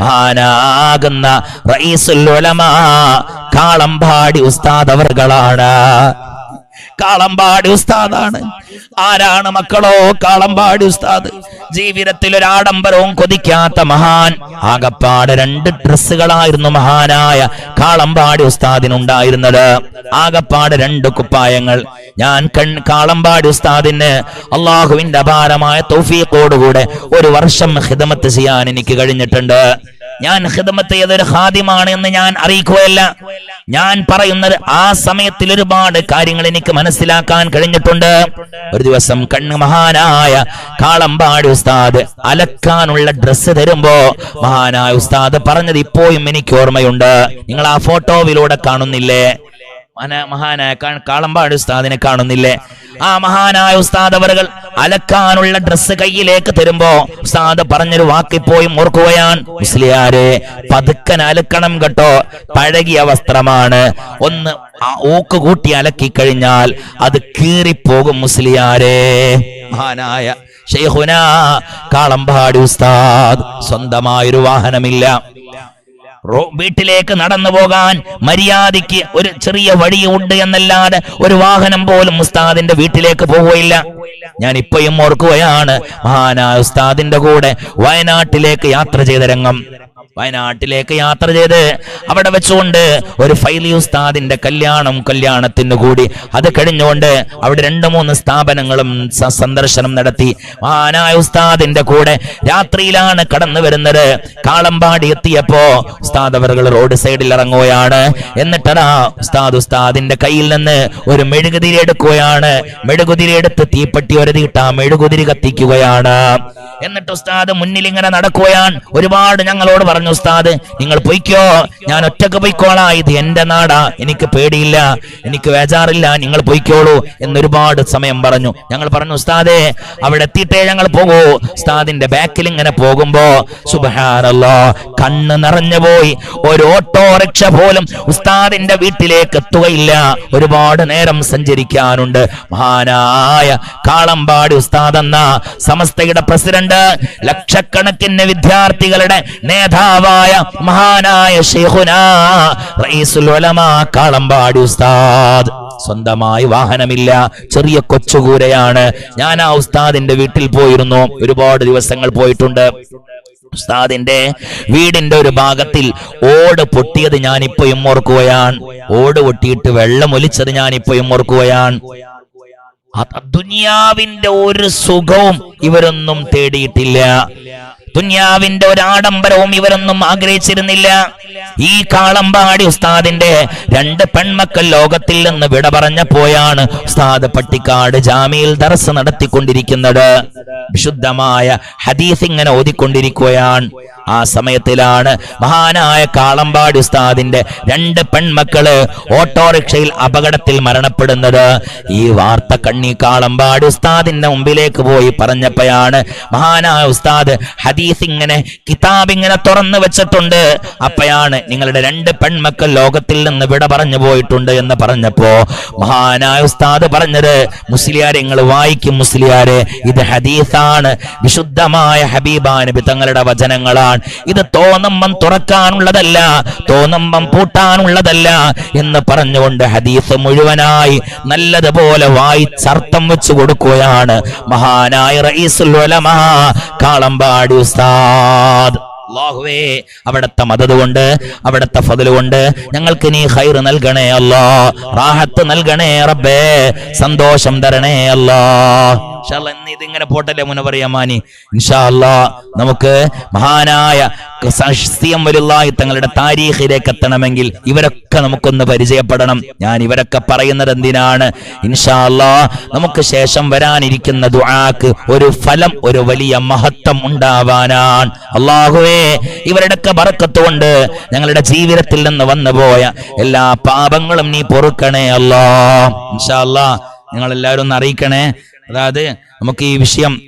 മഹാനാകുന്ന റഈസുൽ ഉലമാ കാളമ്പാടി ഉസ്താദ് അവർകളാണ്. കാളമ്പാടി ഉസ്താദാണ്. ആരാണ് മക്കളോ? കാളമ്പാടി ഉസ്താദ്. ജീവിതത്തിൽ ഒരു ആഡംബരവും കൊതിക്കാത്ത മഹാൻ. ആകപ്പാട് രണ്ട് ഡ്രസ്സുകളായിരുന്നു മഹാനായ കാളമ്പാടി ഉസ്താദിനുണ്ടായിരുന്നത്. ആകപ്പാട് രണ്ട് കുപ്പായങ്ങൾ. ഞാൻ കൺ കാളമ്പാടി ഉസ്താദിന് അള്ളാഹുവിന്റെ അപാരമായ തൗഫീഖോടുകൂടെ ഒരു വർഷം ഹിതമത്ത് ചെയ്യാൻ എനിക്ക് കഴിഞ്ഞിട്ടുണ്ട്. ഞാൻ ഹിദമത്ത് ചെയ്തൊരു ഹാദിമാണ് എന്ന് ഞാൻ അറിയിക്കുകയല്ല. ഞാൻ പറയുന്നത് ആ സമയത്തിൽ ഒരുപാട് കാര്യങ്ങൾ എനിക്ക് മനസ്സിലാക്കാൻ കഴിഞ്ഞിട്ടുണ്ട്. ഒരു ദിവസം കണ്ണ് മഹാനായ കാളമ്പാടി ഉസ്താദ് അലക്കാനുള്ള ഡ്രസ്സ് തരുമ്പോ മഹാനായ ഉസ്താദ് പറഞ്ഞത് ഇപ്പോഴും എനിക്ക് ഓർമ്മയുണ്ട്. നിങ്ങൾ ആ ഫോട്ടോയിലൂടെ കാണുന്നില്ലേ? മഹാനായ കാളമ്പാട് ഉസ്താദിനെ കാണുന്നില്ലേ? ആ മഹാനായ ഉസ്താദ് അവറുകൾ അലക്കാനുള്ള ഡ്രസ്സ് കയ്യിലേക്ക് തരുമ്പോ ഉസ്താദ് പറഞ്ഞൊരു വാക്കിപ്പോയും ഓർക്കുകയാണ് മുസ്ലിയാരെ പതുക്കൻ അലക്കണം കേട്ടോ. പഴകിയ വസ്ത്രമാണ്. ഒന്ന് ആ ഊക്ക് കൂട്ടി അലക്കി കഴിഞ്ഞാൽ അത് കീറിപ്പോകും മുസ്ലിയാരെ. മഹാനായ ഷെയ്ഹുന കാളമ്പാടി ഉസ്താദ് സ്വന്തമായൊരു വാഹനമില്ല. വീട്ടിലേക്ക് നടന്നു പോകാൻ മര്യാദയ്ക്ക് ഒരു ചെറിയ വഴിയുണ്ട് എന്നല്ലാതെ ഒരു വാഹനം പോലും ഉസ്താദിന്റെ വീട്ടിലേക്ക് പോവുകയില്ല. ഞാൻ ഇപ്പോഴും ഓർക്കുകയാണ് മഹാനായ ഉസ്താദിന്റെ കൂടെ വയനാട്ടിലേക്ക് യാത്ര ചെയ്ത രംഗം. വയനാട്ടിലേക്ക് യാത്ര ചെയ്ത് അവിടെ വെച്ചുകൊണ്ട് ഒരു ഫൈലി ഉസ്താദിന്റെ കല്യാണം കല്യാണത്തിന് കൂടി. അത് കഴിഞ്ഞുകൊണ്ട് അവിടെ രണ്ട് മൂന്ന് സ്ഥാപനങ്ങളും സന്ദർശനം നടത്തി. മഹാനായ ഉസ്താദിന്റെ കൂടെ രാത്രിയിലാണ് കടന്നു വരുന്നത്. കാളമ്പാടി എത്തിയപ്പോ ഉസ്താദ് അവർ റോഡ് സൈഡിൽ ഇറങ്ങുകയാണ്. എന്നിട്ടതാ ഉസ്താദ് ഉസ്താദിന്റെ കയ്യിൽ നിന്ന് ഒരു മെഴുകുതിരി എടുക്കുകയാണ്. മെഴുകുതിരി എടുത്ത് തീപ്പെട്ടി ഒരുതിയിട്ട് ആ മെഴുകുതിരി കത്തിക്കുകയാണ്. എന്നിട്ട് ഉസ്താദ് മുന്നിൽ ഇങ്ങനെ നടക്കുകയാണ്. ഒരുപാട് ഞങ്ങളോട് പറഞ്ഞു ഉസ്താദ് നിങ്ങൾ പൊയ്ക്കോ. ഞാൻ ഒറ്റയ്ക്ക് പൊയ്ക്കോളാ. ഇത് എന്റെ നാടാ. എനിക്ക് പേടിയില്ല. എനിക്ക് വേജാറില്ല. നിങ്ങൾ പൊയ്ക്കോളൂ. എന്നൊരുപാട് സമയം പറഞ്ഞു. ഞങ്ങൾ പറഞ്ഞു ഉസ്താദേ അവിടെ എത്തിയിട്ടേ ഞങ്ങൾ പോകൂ. ഉസ്താദിന്റെ ബാക്കിൽ ഇങ്ങനെ പോകുമ്പോ സുബഹാനല്ലോ. കണ്ണ് നിറഞ്ഞു പോയി. ഒരു ഓട്ടോറിക്ഷ പോലും ഉസ്താദിന്റെ വീട്ടിലേക്ക് എത്തുകയില്ല. ഒരുപാട് നേരം സഞ്ചരിക്കാനുണ്ട്. മഹാനായ കാളമ്പാടി ഉസ്താദ് എന്ന സമസ്തയുടെ പ്രസിഡന്റ് ലക്ഷക്കണക്കിന് വിദ്യാർത്ഥികളുടെ നേതാവായ മഹാനായ റഈസുൽ ഉലമാ കാളമ്പാടി ഉസ്താദ്. സ്വന്തമായി വാഹനമില്ല ചെറിയ കൊച്ചുകൂരയാണ്. ഞാൻ ആ ഉസ്താദിന്റെ വീട്ടിൽ പോയിരുന്നു. ഒരുപാട് ദിവസങ്ങൾ പോയിട്ടുണ്ട്. ഉസ്താദിന്റെ വീടിന്റെ ഒരു ഭാഗത്തിൽ ഓട് പൊട്ടിയത് ഞാൻ ഇപ്പോഴും ഓർക്കുകയാണ് ഓട് പൊട്ടിയിട്ട് വെള്ളം ഒലിച്ചത് ഞാൻ ഇപ്പോഴും ഓർക്കുകയാണ് ദുനിയാവിന്റെ ഒരു സുഖവും ഇവരൊന്നും തേടിയിട്ടില്ല. ദുനിയാവിന്റെ ഒരാഡംബരവും ഇവരൊന്നും ആഗ്രഹിച്ചിരുന്നില്ല. ഈ കാളമ്പാടി ഉസ്താദിന്റെ രണ്ട് പെൺമക്കൾ ലോകത്തിൽ നിന്ന് വിട പറഞ്ഞപ്പോയാണ് ഉസ്താദ് പട്ടിക്കാട് ജാമിയിൽ ദർസ് നടത്തിക്കൊണ്ടിരിക്കുന്നത്. വിശുദ്ധമായ ഹദീസ് ഇങ്ങനെ ഓതിക്കൊണ്ടിരിക്കുകയാണ്. ആ സമയത്തിലാണ് മഹാനായ കാളമ്പാടി ഉസ്താദിന്റെ രണ്ട് പെൺമക്കൾ ഓട്ടോറിക്ഷയിൽ അപകടത്തിൽ മരണപ്പെടുന്നത്. ഈ വാർത്ത കണ്ണി കാളമ്പാടി ഉസ്താദിന്റെ മുമ്പിലേക്ക് പോയി പറഞ്ഞപ്പോഴാണ് മഹാനായ ഉസ്താദ് ഹദീസ് ഇങ്ങനെ കിതാബ് ഇങ്ങനെ തുറന്നു വെച്ചിട്ടുണ്ട്. അപ്പയാണ് നിങ്ങളുടെ രണ്ട് പെൺമക്കൾ ലോകത്തിൽ നിന്ന് വിട പറഞ്ഞു പോയിട്ടുണ്ട് എന്ന് പറഞ്ഞപ്പോ മഹാനായ ഉസ്താദ് പറഞ്ഞത് മുസ്ലിയാരെ നിങ്ങൾ വായിക്കും മുസ്ലിയാരെ. ഇത് ഹദീസാണ്. വിശുദ്ധമായ ഹബീബാ നബി തങ്ങളുടെ വചനങ്ങളാണ്. ഇത് തോന്നമ്പം തുറക്കാനുള്ളതല്ല തോന്നമ്പം പൂട്ടാനുള്ളതല്ല എന്ന് പറഞ്ഞുകൊണ്ട് ഹദീസ് മുഴുവനായി നല്ലതുപോലെ വായിച്ചർത്ഥം വെച്ചു കൊടുക്കുകയാണ് മഹാനായ ഉലമാ. കാളമ്പാടി അല്ലാഹുവേ അവിടത്തെ മദത് കൊണ്ട് അവിടത്തെ ഫതിൽ കൊണ്ട് ഞങ്ങൾക്ക് നീ ഹൈർ നൽകണേ അല്ലാ റാഹത്ത് നൽകണേ റബ്ബേ സന്തോഷം തരണേ അല്ലാ. ഇൻഷാ അല്ലാ, ഇന്ന് ഇതിങ്ങനെ പോട്ടല്ലേ മുന പറയാമാനി ഇൻഷാ അല്ലാ നമുക്ക് മഹാനായ സസ്യം വലുതായി തങ്ങളുടെ താരീഖിലേക്ക് എത്തണമെങ്കിൽ ഇവരൊക്കെ നമുക്കൊന്ന് പരിചയപ്പെടണം. ഞാൻ ഇവരൊക്കെ പറയുന്നത് എന്തിനാണ്? ഇൻഷാ അല്ലാ നമുക്ക് ശേഷം വരാനിരിക്കുന്ന ദുആക്ക് ഒരു ഫലം ഒരു വലിയ മഹത്വം ഉണ്ടാവാനാണ്. അള്ളാഹുവേ ഇവരുടെയൊക്കെ ബറക്കത്ത് കൊണ്ട് ഞങ്ങളുടെ ജീവിതത്തിൽ നിന്ന് വന്നു പോയ എല്ലാ പാപങ്ങളും നീ പൊറുക്കണേ അല്ലാ. ഇൻഷാ നിങ്ങളെല്ലാവരും നിങ്ങൾ എല്ലാവരും ഒന്ന് അറിയിക്കണേ. അതായത് നമുക്ക് ഈ വിഷയം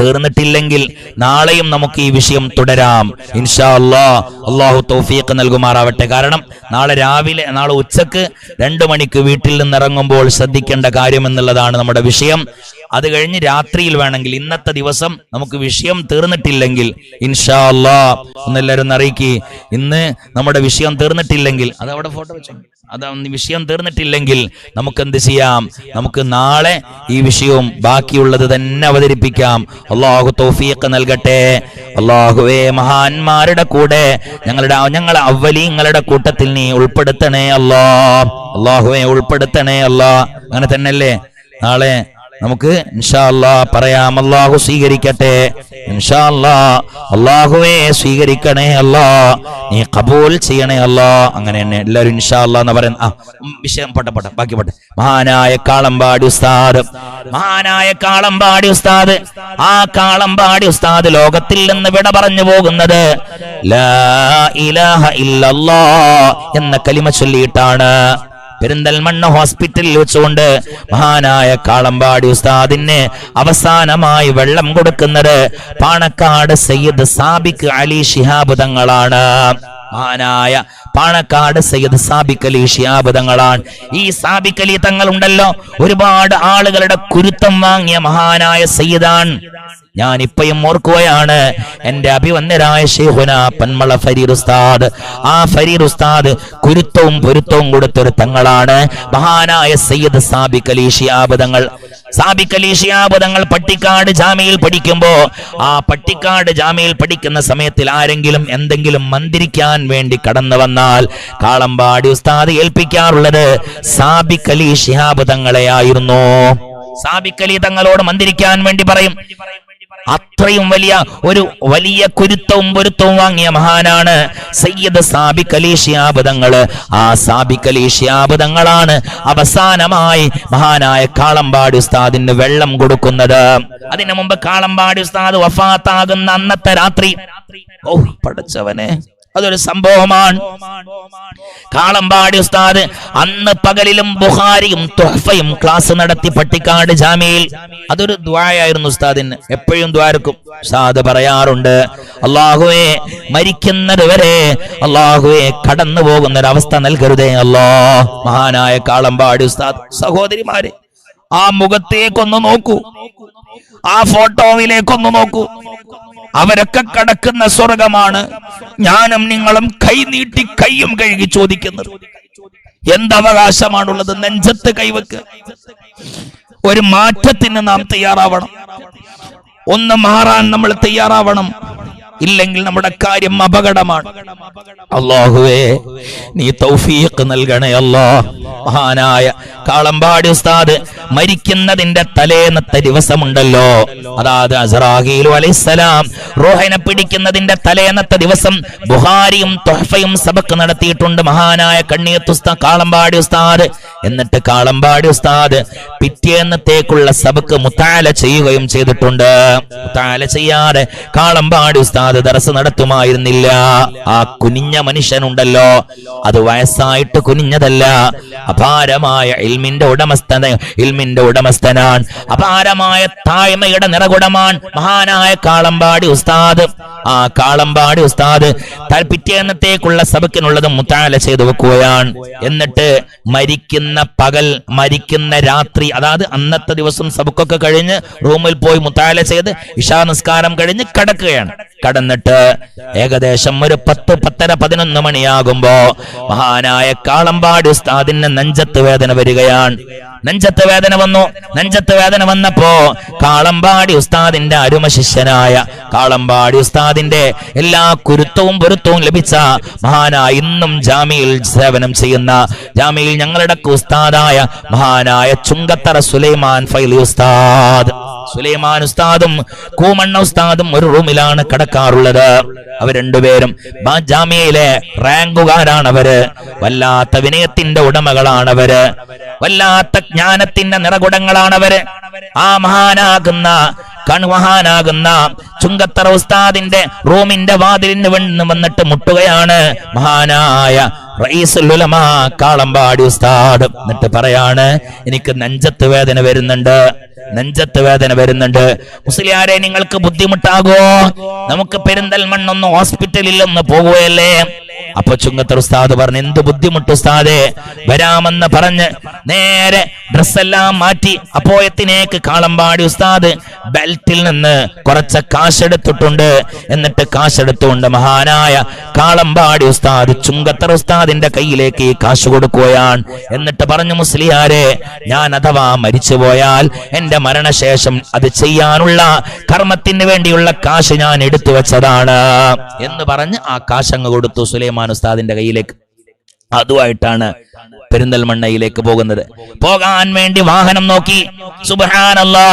തീർന്നിട്ടില്ലെങ്കിൽ നാളെയും നമുക്ക് ഈ വിഷയം തുടരാം. ഇൻഷാ അല്ലാ അള്ളാഹു തൗഫീഖ് നൽകുമാറാവട്ടെ. കാരണം നാളെ രാവിലെ നാളെ ഉച്ചയ്ക്ക് രണ്ടു മണിക്ക് വീട്ടിൽ നിന്ന് ഇറങ്ങുമ്പോൾ ശ്രദ്ധിക്കേണ്ട കാര്യം എന്നുള്ളതാണ് നമ്മുടെ വിഷയം. അത് കഴിഞ്ഞ് രാത്രിയിൽ വേണമെങ്കിൽ ഇന്നത്തെ ദിവസം നമുക്ക് വിഷയം തീർന്നിട്ടില്ലെങ്കിൽ ഇൻഷാ അല്ലാ ഒന്നെല്ലാവരും അറിയിക്കി. ഇന്ന് നമ്മുടെ വിഷയം തീർന്നിട്ടില്ലെങ്കിൽ അത് അവിടെ ഫോട്ടോ വെച്ചോ. അത് വിഷയം തീർന്നിട്ടില്ലെങ്കിൽ നമുക്ക് എന്ത് ചെയ്യാം? നമുക്ക് നാളെ ഈ വിഷയവും ബാക്കിയുള്ളത് തന്നെ അവതരിപ്പിക്കാം. അള്ളാഹു തോഫിയൊക്കെ നൽകട്ടെ. അള്ളാഹുവേ മഹാന്മാരുടെ കൂടെ ഞങ്ങളുടെ ഞങ്ങളെ അവലീങ്ങളുടെ കൂട്ടത്തിൽ നീ ഉൾപ്പെടുത്തണേ അല്ലാ അള്ളാഹുവെ ഉൾപ്പെടുത്തണേ അല്ലാ അങ്ങനെ തന്നെയല്ലേ? നാളെ നമുക്ക് ഇൻഷാ അല്ലാ പറയാം. അള്ളാഹു സ്വീകരിക്കട്ടെ. ഇൻഷാ അള്ളാഹുവേ സ്വീകരിക്കണേ അല്ലാ. നീ കബൂൽ ചെയ്യണേ അല്ലാ. അങ്ങനെ തന്നെ എല്ലാവരും ഇൻഷാ അല്ലാ എന്ന് പറയുന്ന വിഷയം പട്ട പട്ട ബാക്കി പട്ട. മഹാനായ കാളമ്പാടി ഉസ്താദ്. മഹാനായ കാളമ്പാടി ഉസ്താദ്. ആ കാളമ്പാടി ഉസ്താദ് ലോകത്തിൽ നിന്ന് വിട പറഞ്ഞു പോകുന്നത് ലാ ഇലാഹ ഇല്ലല്ലാ എന്ന കലിമ ചൊല്ലിയിട്ടാണ്. പെരിന്തൽമണ്ണ ഹോസ്പിറ്റലിൽ വെച്ചുകൊണ്ട് മഹാനായ കാളമ്പാടി ഉസ്താദിന് അവസാനമായി വെള്ളം കൊടുക്കുന്നത് പാണക്കാട് സയ്യിദ് സാബിക് അലി ശിഹാബ് തങ്ങളാണ്. മഹാനായ പാണക്കാട് സയ്യിദ് സാബിക്കലി ഷിയാബുദങ്ങളാണ് ഈ സാബിക്കലി തങ്ങളുണ്ടല്ലോ. ഒരുപാട് ആളുകളുടെ കുരുത്തം വാങ്ങിയ മഹാനായ സയ്യിദാണ്. ഞാൻ ഇപ്പയും ഓർക്കുകയാണ് എന്റെ അഭിവന്ദരായ ഷെയ്ഹുന പന്മള ഫരീർ ഉസ്താദ്. ആ ഫരീർ ഉസ്താദ് കുരുത്തവും പൊരുത്തവും കൊടുത്തൊരു തങ്ങളാണ്. മഹാനായ സയ്യിദ് സാബിക് അലി ഷിയാബ് തങ്ങൾ സാബിക് അലി ഷിയാബ് പട്ടിക്കാട് ജാമ്യയിൽ പഠിക്കുമ്പോ ആ പട്ടിക്കാട് ജാമ്യയിൽ പഠിക്കുന്ന സമയത്തിൽ ആരെങ്കിലും എന്തെങ്കിലും മന്ദിരിക്കാൻ വേണ്ടി കടന്നു വന്നാൽ കാളമ്പാടി ഉസ്താദ് ഏൽപ്പിക്കാറുള്ളത് സാബിക് അലി ഷിഹാബ് തങ്ങളെയായിരുന്നു സാബിക് തങ്ങളോട് മന്ദിരിക്കാൻ വേണ്ടി പറയും. അത്രയും വലിയ ഒരു വലിയ കുരുത്തവും പൊരുത്തവും വാങ്ങിയ മഹാനാണ് സയ്യദ് സാബിക് ആ സാബിക് അവസാനമായി മഹാനായ കാളമ്പാടി ഉസ്താദിന് വെള്ളം കൊടുക്കുന്നത്. അതിനു മുമ്പ് കാളമ്പാടി ഉസ്താദ് വഫാത്താകുന്ന അന്നത്തെ രാത്രി. ഓ പടച്ചവനെ അതൊരു സംഭവമാണ്. കാളമ്പാടി ഉസ്താദ് അന്ന് പകലിലും ബുഹാരിയും തുഹഫയും ക്ലാസ് നടത്തി പട്ടിക്കാട് ജാമ്യയിൽ അതൊരു ദ്വായായിരുന്നു ഉസ്താദിന്. എപ്പോഴും ദ്വാരക്കും ഉസ്താദ് പറയാറുണ്ട് അള്ളാഹുവെ മരിക്കുന്നത് വരെ അള്ളാഹുവെ കടന്നു പോകുന്ന ഒരു അവസ്ഥ നൽകരുതേ അല്ലോ. മഹാനായ കാളമ്പാടി ഉസ്താദ് സഹോദരിമാരെ ആ മുഖത്തേക്കൊന്ന് നോക്കൂ. ആ ഫോട്ടോയിലേക്കൊന്ന് നോക്കൂ. അവരൊക്കെ കടക്കുന്ന സ്വർഗമാണ് ഞാനും നിങ്ങളും കൈ നീട്ടി കൈയും കഴുകി ചോദിക്കുന്നത്. എന്തവകാശമാണുള്ളത്? നെഞ്ചത്ത് കൈവക്ക്. ഒരു മാറ്റത്തിന് നാം തയ്യാറാവണം. ഒന്ന് മാറാൻ നമ്മൾ തയ്യാറാവണം. ഇല്ലെങ്കിൽ നമ്മുടെ കാര്യം അപകടമാണ്. അള്ളാഹുവേ നീ തൗഫീഖ് നൽകണേ അല്ലാ. മഹാനായ കാളമ്പാടി ഉസ്താദ് മരിക്കുന്നതിന്റെ തലേന്നത്തെ ദിവസമുണ്ടല്ലോ. അതായത് അസറാഹിലു അലൈസലാം റോഹനെ പിടിക്കുന്നതിന്റെ തലേന്നത്തെ ദിവസം ബുഹാരിയും തൊഹഫയും സബക്ക് നടത്തിയിട്ടുണ്ട് മഹാനായ കണ്ണിയത്തുസ്ത കാളമ്പാടി ഉസ്താദ്. എന്നിട്ട് കാളമ്പാടി ഉസ്താദ് പിറ്റേന്നത്തേക്കുള്ള സബക്ക് മുത്താല ചെയ്യുകയും ചെയ്തിട്ടുണ്ട്. മുത്താല ചെയ്യാതെ കാളമ്പാടി ഉസ്താദ് ദർസ് നടത്തുമായിരുന്നില്ല. ആ കുനിഞ്ഞ മനുഷ്യനുണ്ടല്ലോ. അത് വയസ്സായിട്ട് കുനിഞ്ഞതല്ല. അപാരമായ ഇൽമിന്റെ ഉടമസ്ഥന ഇൽമിന്റെ ഉടമസ്ഥനാൻ അപാരമായ താഴ്മയുടെ നിറകുടമാൻ മഹാനായ കാളമ്പാടി ഉസ്താദ്. ആ കാളമ്പാടി ഉസ്താദ് പിറ്റേന്നത്തേക്കുള്ള സബക്കിനുള്ളത് മുത്താല ചെയ്തു വെക്കുകയാണ്. എന്നിട്ട് മരിക്കുന്ന പകൽ മരിക്കുന്ന രാത്രി അതായത് അന്നത്തെ ദിവസം സബക്കൊക്കെ കഴിഞ്ഞ് റൂമിൽ പോയി മുത്താല ചെയ്ത് ഇഷാ നിസ്കാരം കഴിഞ്ഞ് കടക്കുകയാണ്. കടന്നിട്ട് ഏകദേശം ഒരു പത്ത് പത്തര പതിനൊന്ന് മണിയാകുമ്പോ മഹാനായ കാളമ്പാടി ഉസ്താദിന് നെഞ്ചത്ത് വേദന വരികയാണ്. നെഞ്ചത്ത് വേദന വന്നു. നെഞ്ചത്ത് വേദന വന്നപ്പോ കാളമ്പാടി ഉസ്താദിന്റെ അരുമ ശിഷ്യനായ കാളമ്പാടി ഉസ്താദിന്റെ എല്ലാ കുരുത്തവും പൊരുത്തവും ലഭിച്ച മഹാനായ ഇന്നും ജാമിയിൽ സേവനം ചെയ്യുന്ന ജാമിയിൽ ഞങ്ങളുടെ ഉസ്താദായ മഹാനായ ചുങ്കത്തറ സുലൈമാൻ ഫൈലി ഉസ്താദ്. സുലൈമാൻ ഉസ്താദും കൂമണ്ണ ഉസ്താദും ഒരു റൂമിലാണ് കിടക്കാറുള്ളത്. അവർ രണ്ടുപേരും ജാമ്യയിലെ റാങ്കുകാരാണ് അവർ വല്ലാത്ത വിനയത്തിന്റെ ഉടമകളാണവര്. വല്ലാത്ത ജ്ഞാനത്തിന്റെ നിറകുടങ്ങളാണവര്. ആ മഹാനാകുന്ന കൺമഹാനാകുന്ന ചുങ്കത്തറ ഉസ്താദിന്റെ റൂമിന്റെ വാതിലിന് വന്ന് വന്നിട്ട് മുട്ടുകയാണ് മഹാനായ റഈസുൽ ഉലമാ കാളമ്പാടി ഉസ്താദ്. എന്നിട്ട് പറയാണ് എനിക്ക് നെഞ്ചത്ത് വേദന വരുന്നുണ്ട്. നെഞ്ചത്ത് വേദന വരുന്നുണ്ട്. മുസ്ലിയാരെ നിങ്ങൾക്ക് ബുദ്ധിമുട്ടാകോ നമുക്ക് പെരിന്തൽമണ്ണൊന്ന് ഹോസ്പിറ്റലിൽ ഒന്ന് പോകുകയല്ലേ അപ്പൊ ചുങ്കത്തർ ഉസ്താദ് പറഞ്ഞു എന്ത് ബുദ്ധിമുട്ട് ഉസ്താദേ? വരാമെന്ന് പറഞ്ഞ് നേരെ ഡ്രസ്സെല്ലാം മാറ്റി അപ്പോയത്തിനേക്ക് കാളമ്പാടി ഉസ്താദ് ബെൽറ്റിൽ നിന്ന് കുറച്ച് കാശെടുത്തിട്ടുണ്ട്. എന്നിട്ട് കാശെടുത്തുകൊണ്ട് മഹാനായ കാളമ്പാടി ഉസ്താദ് ചുങ്കത്തർ ഉസ്താദിന്റെ കയ്യിലേക്ക് ഈ കാശ് കൊടുക്കുകയാണ്. എന്നിട്ട് പറഞ്ഞു മുസ്ലിയാരെ ഞാൻ അഥവാ മരിച്ചു പോയാൽ എന്റെ മരണശേഷം അത് ചെയ്യാനുള്ള കർമ്മത്തിന് വേണ്ടിയുള്ള കാശ് ഞാൻ എടുത്തു വെച്ചതാണ്. എന്ന് പറഞ്ഞ് ആ കാശ് അങ്ങ് കൊടുത്തു സുലൈമാൻ ഉസ്താദിന്റെ കയ്യിലേക്ക് അതുമായിട്ടാണ് പെരിന്തൽമണ്ണയിലേക്ക് പോകുന്നത്. പോകാൻ വേണ്ടി വാഹനം നോക്കി. സുബഹാനല്ലാ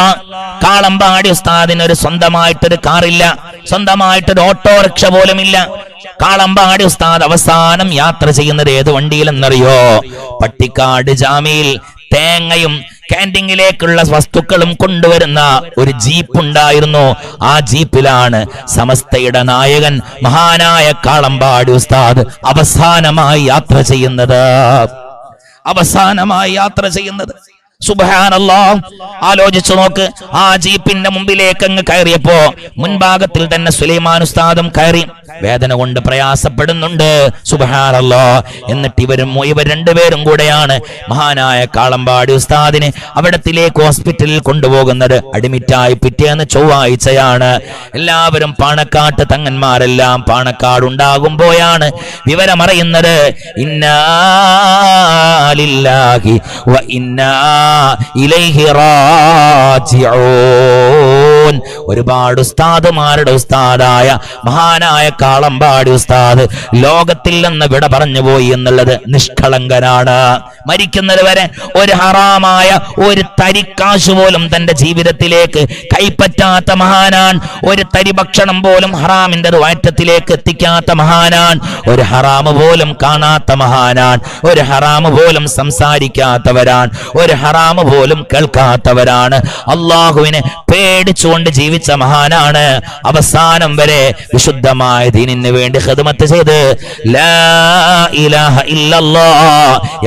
കാളമ്പാടി ഉസ്താദിന് ഒരു സ്വന്തമായിട്ടൊരു കാറില്ല. സ്വന്തമായിട്ടൊരു ഓട്ടോറിക്ഷ പോലും ഇല്ല കാളമ്പാടി ഉസ്താദ് അവസാനം യാത്ര ചെയ്യുന്നത് ഏത് വണ്ടിയിലെന്നറിയോ? പട്ടിക്കാട് ജാമിയിൽ തേങ്ങയും ക്യാന്റീനിലേക്കുള്ള വസ്തുക്കളും കൊണ്ടുവരുന്ന ഒരു ജീപ്പ് ഉണ്ടായിരുന്നു. ആ ജീപ്പിലാണ് സമസ്തയുടെ നായകൻ മഹാനായ കാളമ്പാടി ഉസ്താദ് അവസാനമായി യാത്ര ചെയ്യുന്നത്. അവസാനമായി യാത്ര ചെയ്യുന്നത്. ആലോചിച്ചു നോക്ക്. ആ ജീപ്പിന്റെ മുമ്പിലേക്ക് അങ്ങ് കയറിയപ്പോ മുൻഭാഗത്തിൽ തന്നെ സുലൈമാൻ ഉസ്താദും കയറി. വേദന കൊണ്ട് പ്രയാസപ്പെടുന്നുണ്ട്. സുബഹാനല്ലോ എന്നിട്ട് ഇവരും ഇവർ രണ്ടുപേരും കൂടെയാണ് മഹാനായ കാളമ്പാടി ഉസ്താദിനെ അവിടത്തിലേക്ക് ഹോസ്പിറ്റലിൽ കൊണ്ടുപോകുന്നത്. അഡ്മിറ്റായി പിറ്റേന്ന് ചൊവ്വാഴ്ചയാണ്. എല്ലാവരും പാണക്കാട്ട് തങ്ങന്മാരെല്ലാം പാണക്കാട് ഉണ്ടാകുമ്പോഴാണ് വിവരമറിയുന്നത് ഇന്നാലില്ലാഹി ഇന്നാ ഇലൈഹി ഒരുപാട് ഉസ്താദുമാരുടെ ഉസ്താദായ മഹാനായ കാളമ്പാടി ഉസ്താദ് ലോകത്തിൽ നിന്ന് വിട പറഞ്ഞു പോയി എന്നുള്ളത് നിഷ്കളങ്കനാണ്. മരിക്കുന്നത് വരെ ഒരു ഹറാമായ ഒരു തരിക്കാശ് പോലും തന്റെ ജീവിതത്തിലേക്ക് കൈപ്പറ്റാത്ത മഹാനാൻ ഒരു തരി ഭക്ഷണം പോലും ഹറാമിന്റെ വാറ്റത്തിലേക്ക് എത്തിക്കാത്ത മഹാനാൻ ഒരു ഹറാമ് പോലും കാണാത്ത മഹാനാൻ ഒരു ഹറാമ് പോലും സംസാരിക്കാത്തവരാൻ ഒരു ഹറാമ് പോലും കേൾക്കാത്തവരാണ്. അള്ളാഹുവിനെ പേടിച്ചുകൊണ്ട് ജീവിച്ച മഹാനാണ് അവസാനം വരെ വിശുദ്ധമായ ദീനിന് വേണ്ടി ഹെതുമത്ത് ചെയ്ത് ലാ ഇലാഹ ഇല്ലല്ലാ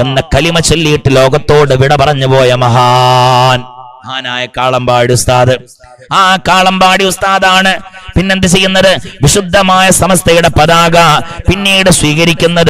എന്ന കലിമ ചൊല്ലിയിട്ട് ലോകത്തോട് വിട പറഞ്ഞു പോയ മഹാൻ. മഹാനായ കാളമ്പാടി ഉസ്താദ്. ആ കാളമ്പാടി ഉസ്താദാണ് പിന്നെന്ത് ചെയ്യുന്നത്? വിശുദ്ധമായ സമസ്തയുടെ പതാക പിന്നീട് സ്വീകരിക്കുന്നത്